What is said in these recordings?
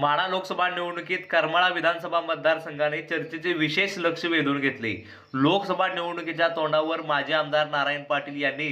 माढा लोकसभा निवडणुकीत करमाळा विधानसभा मतदारसंघाने चर्चेचे विशेष लक्ष वेधून घेतले. लोकसभा निवडणुकीच्या तोंडावर माजी आमदार नारायण पाटील यांनी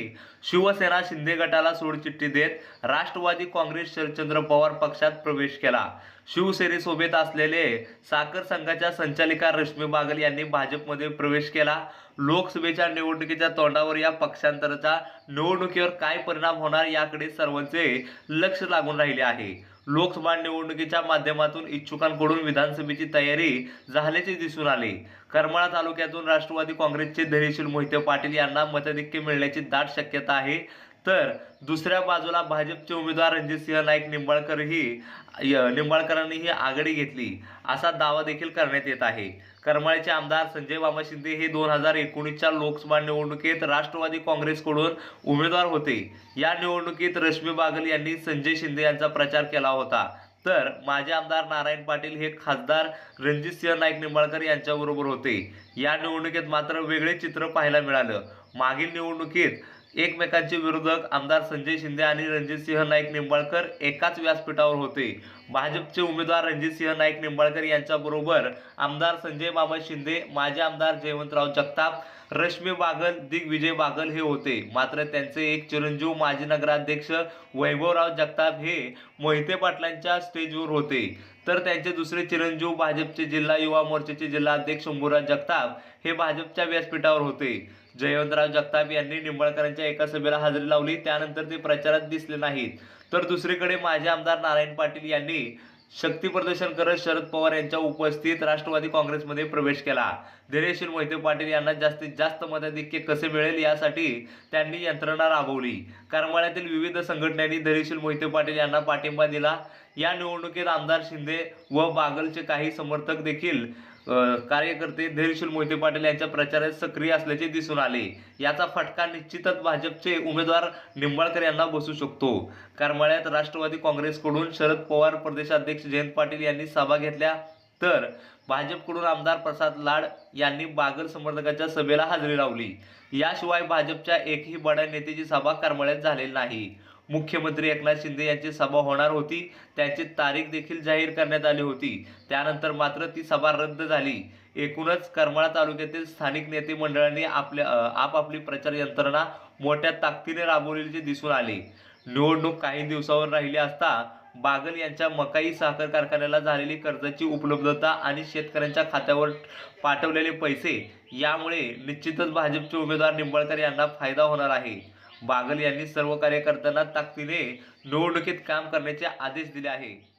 शिवसेना शिंदे गटाला सोडचिठ्ठी देत राष्ट्रवादी काँग्रेस शरदचंद्र पवार पक्षात प्रवेश केला. शिवसेनेसोबत असलेले साखर संघाच्या संचालिका रश्मी बागल यांनी भाजपमध्ये प्रवेश केला. लोकसभेच्या निवडणुकीच्या तोंडावर या पक्षांतराचा निवडणुकीवर काय परिणाम होणार याकडे सर्वांचे लक्ष लागून राहिले आहे. लोकसभा निवडणुकीच्या माध्यमातून इच्छुकांकडून विधानसभेची तयारी झाल्याचे दिसून आले. करमाळा तालुक्यातून राष्ट्रवादी काँग्रेसचे धैर्यशील मोहिते पाटील यांना मताधिक्य मिळण्याची दाट शक्यता आहे. तर दुसऱ्या बाजूला भाजपचे उमेदवार रणजितसिंह नाईक निंबाळकरही य- निंबाळकरांनीही आघाडी घेतली. असा दावा देखील करण्यात येत आहे. करमाळ्याचे आमदार संजय बाबा शिंदे हे दोन हजार एकोणीसच्या लोकसभा निवडणुकीत राष्ट्रवादी काँग्रेसकडून उमेदवार होते. या निवडणुकीत रश्मी बागल यांनी संजय शिंदे यांचा प्रचार केला होता. तर माझे आमदार नारायण पाटील हे खासदार रणजितसिंह नाईक निंबाळकर यांच्याबरोबर होते. या निवडणुकीत मात्र वेगळे चित्र पाहायला मिळालं. मागील निवडणुकीत एकमेकांचे विरोधक आमदार संजय शिंदे आणि रणजितसिंह नाईक निंबाळकर एकाच व्यासपीठावर होते. भाजपचे उमेदवार रणजितसिंह नाईक निंबाळकर यांच्याबरोबर आमदार संजय बाबा शिंदे माजी आमदार जयवंतराव जगताप रश्मी बागल दिग्विजय बागल हे होते. मात्र त्यांचे एक चिरंजीव माजी नगराध्यक्ष वैभवराव जगताप हे मोहिते पाटलांच्या स्टेजवर होते. तर त्यांचे दुसरे चिरंजीव भाजपचे जिल्हा युवा मोर्चाचे जिल्हाध्यक्ष शंभूराज जगताप हे भाजपच्या व्यासपीठावर होते. जयवंतराव जगताप यांनी निंबाळकरांच्या एका सभेला हजेरी लावली. त्यानंतर ते प्रचारात दिसले नाहीत. तर दुसरीकडे माजी आमदार नारायण पाटील यांनी शक्ती प्रदर्शन करत शरद पवार यांच्या उपस्थित राष्ट्रवादी काँग्रेसमध्ये प्रवेश केला. धैर्यशील मोहिते पाटील यांना जास्तीत जास्त मताधिक्य कसे मिळेल यासाठी त्यांनी यंत्रणा राबवली. करमाळ्यातील विविध संघटनांनी धैर्यशील मोहिते पाटील यांना पाठिंबा दिला. या निवडणुकीत आमदार शिंदे व बागलचे काही समर्थक देखील कार्यकर्ते धैर्यशील मोहिते पाटील यांच्या प्रचारात सक्रिय असल्याचे दिसून आले. याचा फटका निश्चितच भाजपचे उमेदवार निंबाळकर यांना बसू शकतो. करमाळ्यात राष्ट्रवादी काँग्रेसकडून शरद पवार प्रदेशाध्यक्ष जयंत पाटील यांनी सभा घेतल्या तर भाजपकडून आमदार प्रसाद लाड यांनी बागर समर्थकाच्या सभेला हजेरी लावली. याशिवाय भाजपच्या एकही बड्या नेत्याची सभा करमाळ्यात झालेली नाही. मुख्यमंत्री एकनाथ शिंदे यांची सभा होणार होती. त्याची तारीख देखील जाहीर करण्यात आली होती. त्यानंतर मात्र ती सभा रद्द झाली. एकूणच करमाळा तालुक्यातील स्थानिक नेते मंडळांनी आपल्या आपापली प्रचार यंत्रणा मोठ्या ताकदीने राबवलेली दिसून आले. निवडणूक काही दिवसावर राहिली असता बागल यांच्या मकाई साखर कारखान्याला झालेली कर्जाची उपलब्धता आणि शेतकऱ्यांच्या खात्यावर पाठवलेले पैसे यामुळे निश्चितच भाजपचे उमेदवार निंबाळकर यांना फायदा होणार आहे. बागल यांनी सर्व कार्यकर्त्यांना ताकदीने निवडणुकीत काम करण्याचे आदेश दिले आहे.